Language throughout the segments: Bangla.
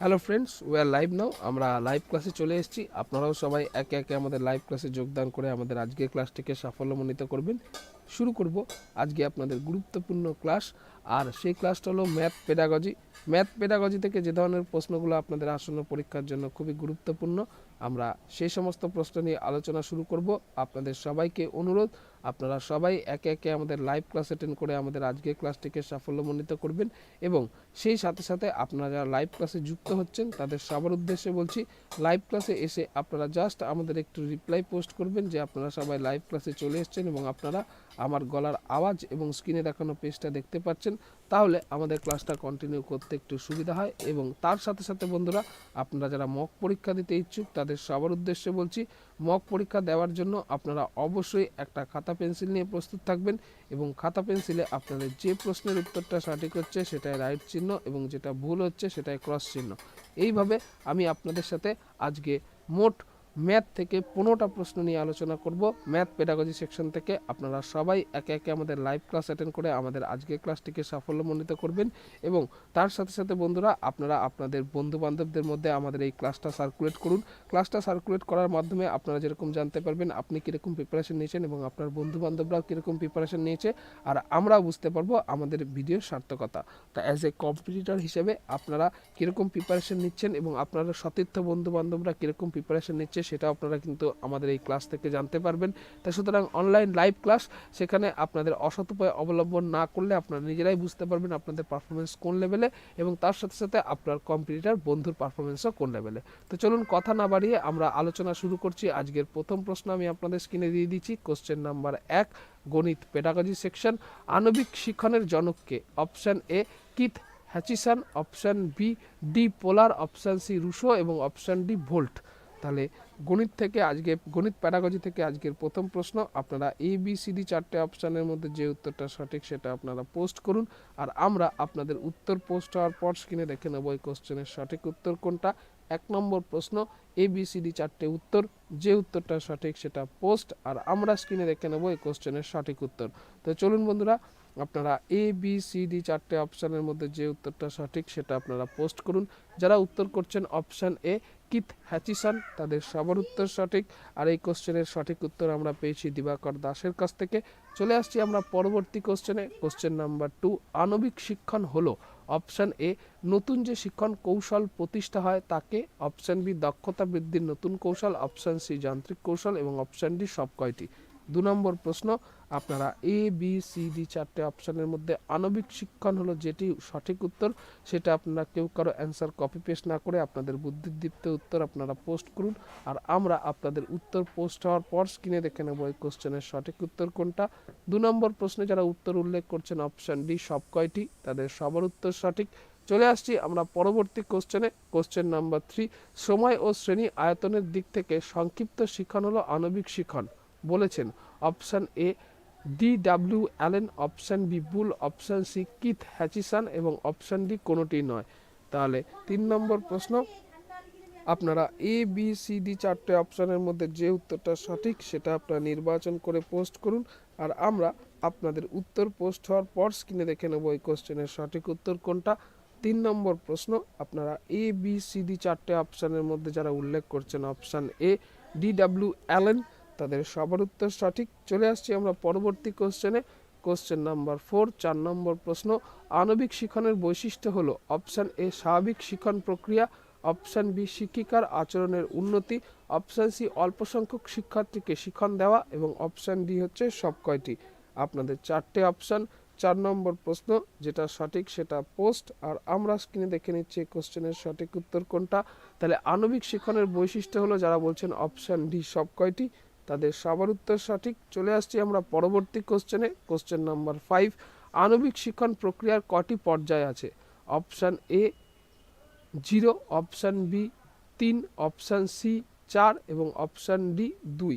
Hello friends we are live now আমরা লাইভ ক্লাসে চলে এসেছি। আপনারাও সবাই একে একে আমাদের লাইভ ক্লাসে যোগদান করে আমাদের আজকের ক্লাসটিকে সাফল্যমণ্ডিত করবেন। শুরু করব আজকে আপনাদের গুরুত্বপূর্ণ ক্লাস আর সেই ক্লাসটা হলো ম্যাথ পেডাগজি ম্যাথ পেডাগজি থেকে যে ধরনের প্রশ্নগুলো আপনাদের আসন্ন পরীক্ষার জন্য খুবই গুরুত্বপূর্ণ, আমরা সেই সমস্ত প্রশ্ন নিয়ে আলোচনা শুরু করব। আপনাদের সবাইকে অনুরোধ আপনারা সবাই একে একে আমাদের লাইভ ক্লাস অ্যাটেন্ড করে আমাদের আজকের ক্লাসটিকে সাফল্যমণ্ডিত করবেন এবং সেই সাথে সাথে আপনারা যারা লাইভ ক্লাসে যুক্ত হচ্ছেন, তাদের সবার উদ্দেশ্যে বলছি লাইভ ক্লাসে এসে আপনারা জাস্ট আমাদের একটু রিপ্লাই পোস্ট করবেন যে আপনারা সবাই লাইভ ক্লাসে চলে এসছেন এবং আপনারা আমার গলার আওয়াজ এবং স্ক্রিনে দেখানো পেজটা দেখতে পাচ্ছেন। তাহলে আমাদের ক্লাসটা কন্টিনিউ করতে একটু সুবিধা হয় এবং তার সাথে সাথে বন্ধুরা, আপনারা যারা মক পরীক্ষা দিতে ইচ্ছুক, তাদের সবার উদ্দেশ্যে বলছি মক পরীক্ষা দেওয়ার জন্য আপনারা অবশ্যই একটা খাতা পেন্সিল নিয়ে প্রস্তুত থাকবেন এবং খাতা পেন্সিলে আপনাদের যে প্রশ্নের উত্তরটা সঠিক হচ্ছে সেটাই রাইট চিহ্ন এবং যেটা ভুল হচ্ছে সেটাই ক্রস চিহ্ন। এইভাবে আমি আপনাদের সাথে আজকে মোট ম্যাথ থেকে পনেরোটা প্রশ্ন নিয়ে আলোচনা করব। ম্যাথ পেডাগজি সেকশন থেকে আপনারা সবাই একে একে আমাদের লাইভ ক্লাস অ্যাটেন্ড করে আমাদের আজকের ক্লাসটিকে সাফল্যমণ্ডিত করবেন এবং তার সাথে সাথে বন্ধুরা, আপনারা আপনাদের বন্ধু বান্ধবদের মধ্যে আমাদের এই ক্লাসটা সার্কুলেট করুন। ক্লাসটা সার্কুলেট করার মাধ্যমে আপনারা যেরকম জানতে পারবেন, আপনি কীরকম প্রিপারেশন নিয়েছেন এবং আপনার বন্ধু বান্ধবরাও কীরকম প্রিপারেশন নিয়েছে আর আমরাও বুঝতে পারব আমাদের ভিডিওর সার্থকতা। তা অ্যাজ এ কম্পিটিটর হিসেবে আপনারা কীরকম প্রিপারেশন নিচ্ছেন এবং আপনারা সতীর্থ বন্ধু বান্ধবরা কীরকম প্রিপারেশন নিচ্ছে সেটা আপনারা কিন্তু আমাদের এই ক্লাস থেকে জানতে পারবেন। তাই সুতরাং অনলাইন লাইভ ক্লাস সেখানে আপনাদের অসৎ উপায় অবলম্বন না করলে আপনারা নিজেরাই বুঝতে পারবেন আপনাদের পারফরমেন্স কোন লেভেলে এবং তার সাথে সাথে আপনার কম্পিটিটার বন্ধুর পারফরমেন্সও কোন লেভেলে তো চলুন কথা না বাড়িয়ে আমরা আলোচনা শুরু করছি। আজকের প্রথম প্রশ্ন আমি আপনাদের স্ক্রিনে দিয়ে দিচ্ছি। কোশ্চেন নাম্বার এক, গণিত পেডাগজি সেকশন আণবিক শিক্ষণের জনককে। Option A Keith Hutchison option B D Polar option C Rousseau এবং অপশান ডি ভোল্ট তাহলে গণিত থেকে আজকে, গণিত প্যাডাগজি থেকে আজকের প্রথম প্রশ্ন, আপনারা এ বি সি ডি চারটে অপশানের মধ্যে যে উত্তরটা সঠিক সেটা আপনারা পোস্ট করুন। আর আমরা আপনাদের উত্তর পোস্ট হওয়ার পর স্ক্রিনে দেখে নেব এই কোশ্চেনের সঠিক উত্তর কোনটা। এক নম্বর প্রশ্ন এ বি সি ডি চারটে উত্তর, যে উত্তরটা সঠিক সেটা পোস্ট আর আমরা স্ক্রিনে দেখে নেব এই কোশ্চেনের সঠিক উত্তর। তো চলুন বন্ধুরা, আপনারা এ বি সি ডি চারটে অপশানের মধ্যে যে উত্তরটা সঠিক সেটা আপনারা পোস্ট করুন। যারা উত্তর করছেন অপশান এ কিথ হ্যাচিসন, তাদের সবার উত্তর সঠিক। আর এই কোশ্চেনের সঠিক উত্তর আমরা পেয়েছি দিবাকর দাসের কাছ থেকে। চলে আসছি আমরা পরবর্তী কোশ্চেনে। কোশ্চেন নাম্বার টু, আণবিক শিক্ষণ হলো। অপশান এ, নতুন যে শিক্ষণ কৌশল প্রতিষ্ঠা হয় তাকে অপশান বি, দক্ষতা বৃদ্ধির নতুন কৌশল, অপশান সি, যান্ত্রিক কৌশল এবং অপশান ডি, সব কয়টি। দু নম্বর প্রশ্ন, আপনারা এ বি সি ডি চারটে অপশানের মধ্যে আণবিক শিক্ষণ হলো যেটি সঠিক উত্তর, সেটা আপনারা কেউ কারও অ্যান্সার কপি পেস্ট না করে আপনাদের বুদ্ধিদীপ্ত উত্তর আপনারা পোস্ট করুন। আর আমরা আপনাদের উত্তর পোস্ট হওয়ার পর স্ক্রিনে দেখে নেব এই কোশ্চেনের সঠিক উত্তর কোনটা। দু নম্বর প্রশ্নে যারা উত্তর উল্লেখ করছেন অপশান ডি সব কয়টি? তাদের সবার উত্তর সঠিক। চলে আসছি আমরা পরবর্তী কোশ্চেনে কোশ্চেন নাম্বার থ্রি সময় ও শ্রেণি আয়তনের দিক থেকে সংক্ষিপ্ত শিক্ষণ হলো আণবিক শিক্ষণ। বলেছেন। Option A D W Allen option B Bull option C Keith Hutchison এবং অপশান ডি কোনোটি নয়। তাহলে তিন নম্বর প্রশ্ন, আপনারা এ বি সি ডি চারটে অপশানের মধ্যে যে উত্তরটা সঠিক সেটা আপনারা নির্বাচন করে পোস্ট করুন আর আমরা আপনাদের উত্তর পোস্ট হওয়ার পর স্ক্রিনে দেখে নেব এই কোশ্চেনের সঠিক উত্তর কোনটা। তিন নম্বর প্রশ্ন, আপনারা এ বি সি ডি চারটে অপশানের মধ্যে যারা উল্লেখ করছেন, option A D W Allen তাদের সবার উত্তর সঠিক। চলে আসছি আমরা পরবর্তী কোশ্চেনে কোশ্চেন নাম্বার ফোর চার নম্বর প্রশ্ন। আণবিক শিক্ষণের বৈশিষ্ট্য হলো অপশান এ স্বাভাবিক শিক্ষণ প্রক্রিয়া। অপশান বি শিক্ষিকার আচরণের উন্নতি। অপশান সি অল্প সংখ্যক শিক্ষার্থীকে শিক্ষণ দেওয়া। এবং অপশান ডি হচ্ছে সব কয়টি? আপনাদের চারটে অপশান চার নম্বর প্রশ্ন, যেটা সঠিক সেটা পোস্ট আর আমরা স্ক্রিনে দেখে নিচ্ছি কোশ্চেনের সঠিক উত্তর কোনটা। তাহলে আণবিক শিক্ষণের বৈশিষ্ট্য হলো যারা বলছেন অপশান ডি সব কয়টি? তাদের সবার উত্তর সঠিক। চলে আসছি আমরা পরবর্তী কোশ্চেনে কোশ্চেন নাম্বার ফাইভ আণবিক শিক্ষণ প্রক্রিয়ার কটি পর্যায় আছে? Option A zero option B তিন অপশান সি চার এবং অপশান ডি দুই।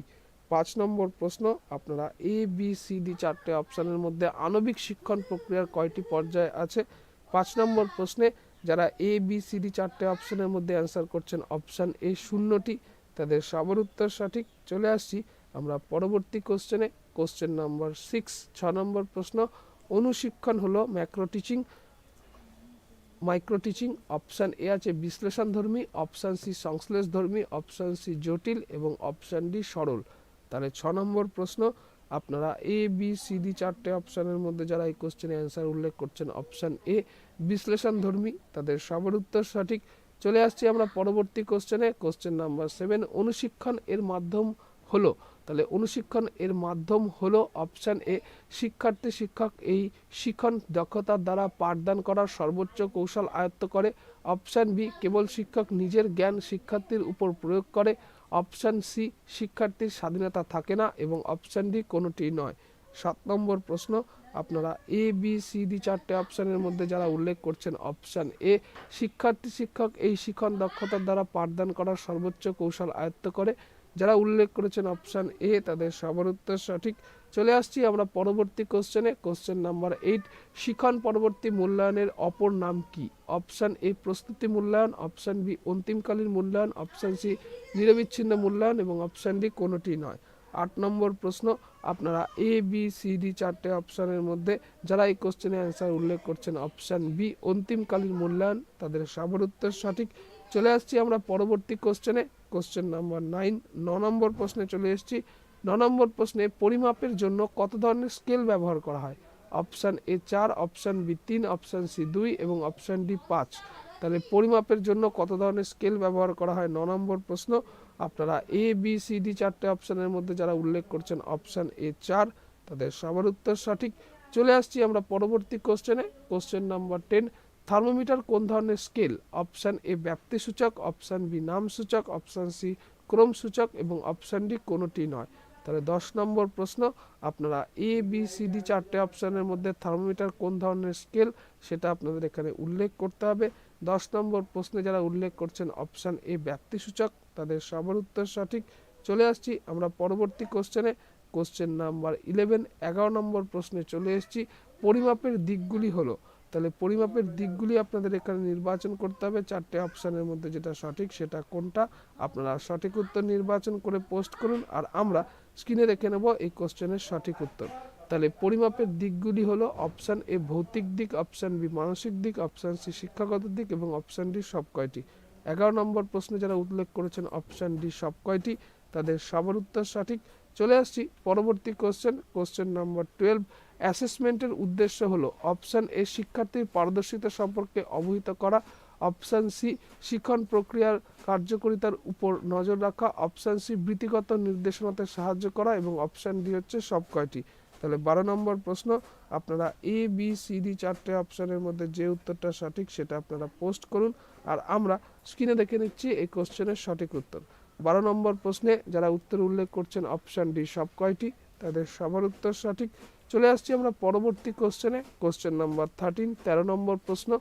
পাঁচ নম্বর প্রশ্ন, আপনারা এ বি সি ডি চারটে অপশানের মধ্যে আণবিক শিক্ষণ প্রক্রিয়ার কয়টি পর্যায় আছে? পাঁচ নম্বর প্রশ্নে, যারা এ বি সি ডি চারটে অপশানের মধ্যে অ্যান্সার করছেন অপশান এ শূন্যটি তাদের সবার উত্তর সঠিক, চলে আসছি আমরা পরবর্তী কোশ্চেনে কোশ্চেন নাম্বার সিক্স ছ নম্বর প্রশ্ন, অনুশিক্ষণ হলো macro teaching micro teaching option A আছে বিশ্লেষণ ধর্মী অপশান সি সংশ্লেষ ধর্মী অপশান সি জটিল এবং অপশান ডি সরল। তাহলে ছ নম্বর প্রশ্ন, আপনারা এ বি সি ডি চারটে অপশানের মধ্যে যারা এই কোশ্চেনে অ্যান্সার উল্লেখ করছেন অপশান এ বিশ্লেষণ ধর্মী, তাদের সবার উত্তর সঠিক চলে আসছি আমরা পরবর্তী কোশ্চেনে কোশ্চেন নাম্বার সেভেন অনুশিক্ষণ এর মাধ্যম হলো। তাহলে অনুশিক্ষণ এর মাধ্যম হলো অপশান এ শিক্ষার্থী, শিক্ষক এই শিক্ষণ দক্ষতার দ্বারা পাঠদান করার সর্বোচ্চ কৌশল আয়ত্ত করে। অপশান বি কেবল শিক্ষক নিজের জ্ঞান শিক্ষার্থীর উপর প্রয়োগ করে। অপশান সি শিক্ষার্থীর স্বাধীনতা থাকে না এবং অপশান ডি কোনোটি নয়। সাত নম্বর প্রশ্ন আপনারা এ বি সি ডি চারটে অপশানের মধ্যে যারা উল্লেখ করছেন, অপশান এ শিক্ষার্থী, শিক্ষক, এই শিক্ষণ দক্ষতার দ্বারা পাঠদান করার সর্বোচ্চ কৌশল আয়ত্ত করে যারা উল্লেখ করেছেন, অপশান এ তাদের সবার উত্তর সঠিক। চলে আসছি আমরা পরবর্তী কোশ্চেনে কোশ্চেন নাম্বার এইট শিখন পরবর্তী মূল্যায়নের অপর নাম কি? অপশান এ প্রস্তুতি মূল্যায়ন অপশান বি অন্তিমকালীন মূল্যায়ন অপশান সি নিরবিচ্ছিন্ন মূল্যায়ন এবং অপশান ডি কোনোটি নয়। আট নম্বর প্রশ্ন, আপনারা এ বি সি ডি চারটে অপশানের মধ্যে যারা এই কোশ্চেনে অ্যান্সার উল্লেখ করছেন অপশান বি অন্তিমকালীন মূল্যায়ন, তাদের সবার উত্তর সঠিক। চলে আসছি আমরা পরবর্তী কোশ্চেনে কোশ্চেন নাম্বার নাইন ন নম্বর প্রশ্নে চলে এসেছি। ন নম্বর প্রশ্নে পরিমাপের জন্য কত ধরনের স্কেল ব্যবহার করা হয়? অপশান এ চার অপশান বি তিন অপশান সি দুই এবং অপশান ডি পাঁচ। তাহলে পরিমাপের জন্য কত ধরনের স্কেল ব্যবহার করা হয়? ন নম্বর প্রশ্ন আপনারা এ বি সি ডি চারটে অপশানের মধ্যে যারা উল্লেখ করছেন অপশান এ চার, তাদের সবার উত্তর সঠিক। চলে আসছি আমরা পরবর্তী কোশ্চেনে কোশ্চেন নাম্বার টেন থার্মোমিটার কোন ধরনের স্কেল অপশান এ ব্যাপ্তি সূচক অপশান বি নাম সূচক অপশান সি ক্রম সূচক এবং অপশান ডি কোনোটি নয়। তাহলে দশ নম্বর প্রশ্ন, আপনারা এ বি সি ডি চারটে অপশানের মধ্যে থার্মোমিটার কোন ধরনের স্কেল সেটা আপনাদের এখানে উল্লেখ করতে হবে। দশ নম্বর প্রশ্নে যারা উল্লেখ করছেন অপশান এ ব্যাপ্তি সূচক তাদের সবার উত্তর সঠিক। চলে আসছি আমরা পরবর্তী কোশ্চেনে কোশ্চেন নাম্বার ইলেভেন এগারো নম্বর প্রশ্নে চলে এসেছি। পরিমাপের দিকগুলি হলো। তাহলে পরিমাপের দিকগুলি আপনাদের এখানে নির্বাচন করতে হবে। চারটে অপশানের মধ্যে যেটা সঠিক সেটা কোনটা? আপনারা সঠিক উত্তর নির্বাচন করে পোস্ট করুন আর আমরা স্ক্রিনে রেখে নেব এই কোশ্চেনের সঠিক উত্তর। তাহলে পরিমাপের দিকগুলি হলো অপশান এ ভৌতিক দিক অপশান বি মানসিক দিক অপশান সি শিক্ষাগত দিক এবং অপশান ডি সব কয়টি এগারো নম্বর প্রশ্নে যারা উল্লেখ করেছেন অপশান ডি সব কয়টি? তাদের সবার উত্তর সঠিক। চলে আসছি পরবর্তী কোশ্চেন কোশ্চেন নম্বর টুয়েলভ অ্যাসেসমেন্টের উদ্দেশ্য হলো অপশান এ শিক্ষার্থীর পারদর্শিতা সম্পর্কে অবহিত করা। অপশান সি শিক্ষণ প্রক্রিয়ার কার্যকারিতার উপর নজর রাখা। অপশান সি বৃত্তিগত নির্দেশনাতে সাহায্য করা এবং অপশান ডি হচ্ছে সব কয়টি? তাহলে বারো নম্বর প্রশ্ন, আপনারা এ বি সি ডি চারটে অপশানের মধ্যে যে উত্তরটা সঠিক সেটা আপনারা পোস্ট করুন আর আমরা স্ক্রিনে দেখে নিচ্ছি এই কোশ্চেনের সঠিক উত্তর। বারো নম্বর প্রশ্নে যারা উত্তর উল্লেখ করছেন অপশান ডি সব কয়টি? তাদের সবার উত্তর সঠিক। চলে আসছি আমরা পরবর্তী কোশ্চেনে কোশ্চেন নাম্বার থার্টিন তেরো নম্বর প্রশ্ন,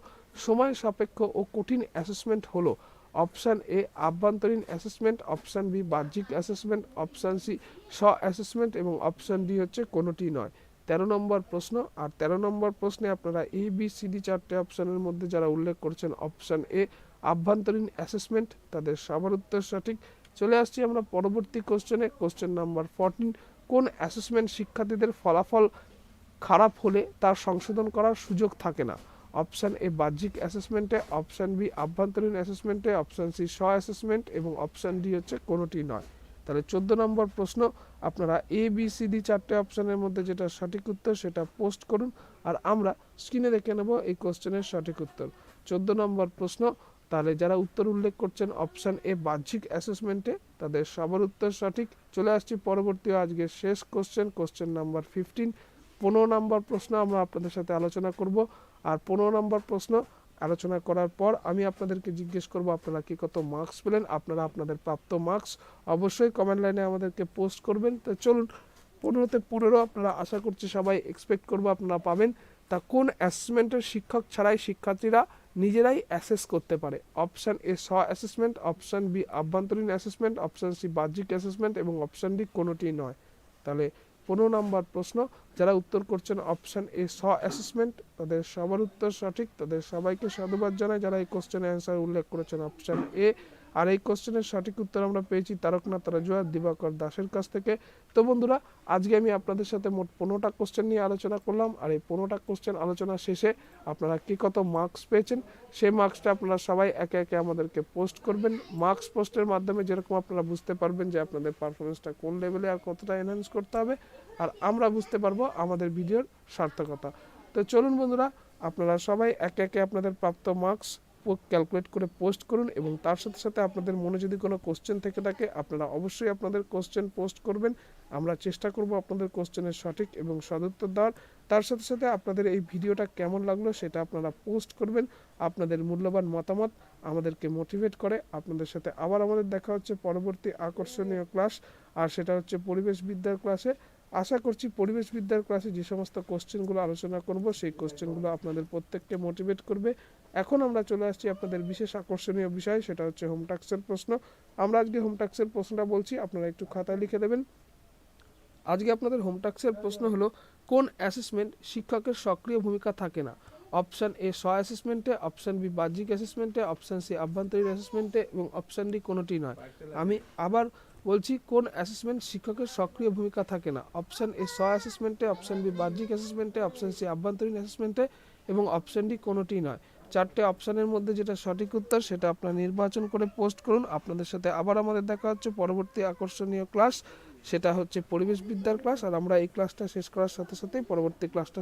সময় সাপেক্ষ ও কঠিন অ্যাসেসমেন্ট হলো। অপশান এ, আভ্যন্তরীণ অ্যাসেসমেন্ট, অপশান বি, বাহ্যিক অ্যাসেসমেন্ট, অপশান সি স্ব অ্যাসেসমেন্ট এবং অপশান ডি হচ্ছে কোনোটি নয়। তেরো নম্বর প্রশ্ন, আর তেরো নম্বর প্রশ্নে আপনারা এ, বি, সি, ডি চারটে অপশানের মধ্যে যারা উল্লেখ করছেন, অপশান এ, আভ্যন্তরীণ অ্যাসেসমেন্ট, তাদের সবার উত্তর সঠিক। চলে আসছি আমরা পরবর্তী কোশ্চেনে, কোশ্চেন নাম্বার ফোরটিন, কোন অ্যাসেসমেন্ট শিক্ষার্থীদের ফলাফল খারাপ হলে তার সংশোধন করার সুযোগ থাকে না? অপশান এ বাহ্যিক অ্যাসেসমেন্টে অপশান বি আভ্যন্তরীণ অ্যাসেসমেন্টে অপশান সি স্ব অ্যাসেসমেন্ট এবং অপশান ডি হচ্ছে কোনোটি নয়। তাহলে চোদ্দ নম্বর প্রশ্ন, আপনারা এ, বি, সি, ডি চারটে অপশানের মধ্যে যেটা সঠিক উত্তর সেটা পোস্ট করুন আর আমরা স্ক্রিনে দেখে নেব এই কোশ্চেনের সঠিক উত্তর। চোদ্দ নম্বর প্রশ্ন, তাহলে যারা উত্তর উল্লেখ করছেন অপশান এ বাহ্যিক অ্যাসেসমেন্টে তাদের সবার উত্তর সঠিক। চলে আসছি পরবর্তী আজকের শেষ কোশ্চেন কোশ্চেন নাম্বার ফিফটিন পনেরো নম্বর প্রশ্ন আমরা আপনাদের সাথে আলোচনা করব। আর পনেরো নম্বর প্রশ্ন আলোচনা করার পর আমি আপনাদেরকে জিজ্ঞেস করব, আপনারা কি কত মার্কস পেলেন? আপনারা আপনাদের প্রাপ্ত মার্কস অবশ্যই কমেন্ট লাইনে আমাদেরকে পোস্ট করবেন। তো চলুন, পনেরোতে পনেরো আপনারা আশা করছি সবাই এক্সপেক্ট করব, আপনারা পাবেন। তা কোন অ্যাসেসমেন্টের শিক্ষক ছাড়াই শিক্ষার্থীরা নিজেরাই অ্যাসেস করতে পারে? অপশান এ স্ব অ্যাসেসমেন্ট অপশান বি আভ্যন্তরীণ অ্যাসেসমেন্ট অপশান সি বাহ্যিক অ্যাসেসমেন্ট এবং অপশান ডি কোনোটি নয়। তাহলে পনেরো নম্বর প্রশ্ন, যারা উত্তর করছেন অপশান এ স অ্যাসেসমেন্ট তাদের সবার উত্তর সঠিক। তাদের সবাইকে সাধুবাদ জানাই, যারা এই কোশ্চেনের অ্যান্সার উল্লেখ করেছেন অপশান এ আর এই কোশ্চেনের সঠিক উত্তর আমরা পেয়েছি তারকনাথ রাজুয়া, দিবাকর দাসের কাছ থেকে। তো বন্ধুরা, আজকে আমি আপনাদের সাথে মোট পনেরোটা কোশ্চেন নিয়ে আলোচনা করলাম, আর এই পনেরোটা কোশ্চেন আলোচনা শেষে আপনারা কি কত মার্কস পেয়েছেন? সেই মার্কসটা আপনারা সবাই একে একে আমাদেরকে পোস্ট করবেন। মার্কস পোস্টের মাধ্যমে যেরকম আপনারা বুঝতে পারবেন যে আপনাদের পারফরমেন্সটা কোন লেভেলে আর কতটা এনহ্যান্স করতে হবে, আর আমরা বুঝতে পারব আমাদের ভিডিওর সার্থকতা। তো চলুন বন্ধুরা, আপনারা সবাই একে একে আপনাদের প্রাপ্ত মার্কস ক্যালকুলেট করে পোস্ট করুন এবং তার সাথে সাথে আপনাদের মনে যদি কোনো কোশ্চেন থেকে থাকে, আপনারা অবশ্যই আপনাদের কোশ্চেন পোস্ট করবেন। আমরা চেষ্টা করব আপনাদের কোশ্চেনের সঠিক এবং সদুত্তর দেওয়ার। তার সাথে সাথে আপনাদের এই ভিডিওটা কেমন লাগল সেটা আপনারা পোস্ট করবেন। আপনাদের মূল্যবান মতামত আমাদেরকে মোটিভেট করে। আপনাদের সাথে আবার আমাদের দেখা হচ্ছে পরবর্তী আকর্ষণীয় ক্লাস আর সেটা হচ্ছে পরিবেশ বিদ্যার ক্লাসে আশা করছি পরিবেশ বিদ্যার ক্লাসে যে সমস্ত কোশ্চেনগুলো আলোচনা করব, সেই কোশ্চেনগুলো আপনাদের প্রত্যেককে মোটিভেট করবে। এখন আমরা চলে আসছি আপনাদের বিশেষ আকর্ষণীয় বিষয়, সেটা হচ্ছে হোম টাক্সের প্রশ্ন। আমরা আজকে হোম টাক্সের প্রশ্নটা বলছি, আপনারা একটু খাতায় লিখে দেবেন। আজকে আপনাদের হোম টাক্সের প্রশ্ন হলো, কোন অ্যাসেসমেন্ট শিক্ষকের সক্রিয় ভূমিকা থাকে না? অপশান এ স্ব অ্যাসেসমেন্টে অপশন বি বাহ্যিক অ্যাসেসমেন্টে অপশন সি আভ্যন্তরীণ অ্যাসেসমেন্টে এবং অপশান ডি কোনোটি নয়। আমি আবার বলছি, কোন অ্যাসেসমেন্ট শিক্ষকের সক্রিয় ভূমিকা থাকে না? অপশান এ স্ব অ্যাসেসমেন্টে অপশন বি বাহ্যিক অ্যাসেসমেন্টে অপশন সি আভ্যন্তরীণ অ্যাসেসমেন্টে এবং অপশান ডি কোনোটি নয়। চারটে অপশানের মধ্যে যেটা সঠিক উত্তর, সেটা আপনার নির্বাচন করে পোস্ট করুন। আপনাদের সাথে আবার আমাদের দেখা হচ্ছে পরবর্তী আকর্ষণীয় ক্লাস, সেটা হচ্ছে পরিবেশ বিদ্যার ক্লাস। আর আমরা এই ক্লাসটা শেষ করার সাথে সাথেই পরবর্তী ক্লাসটা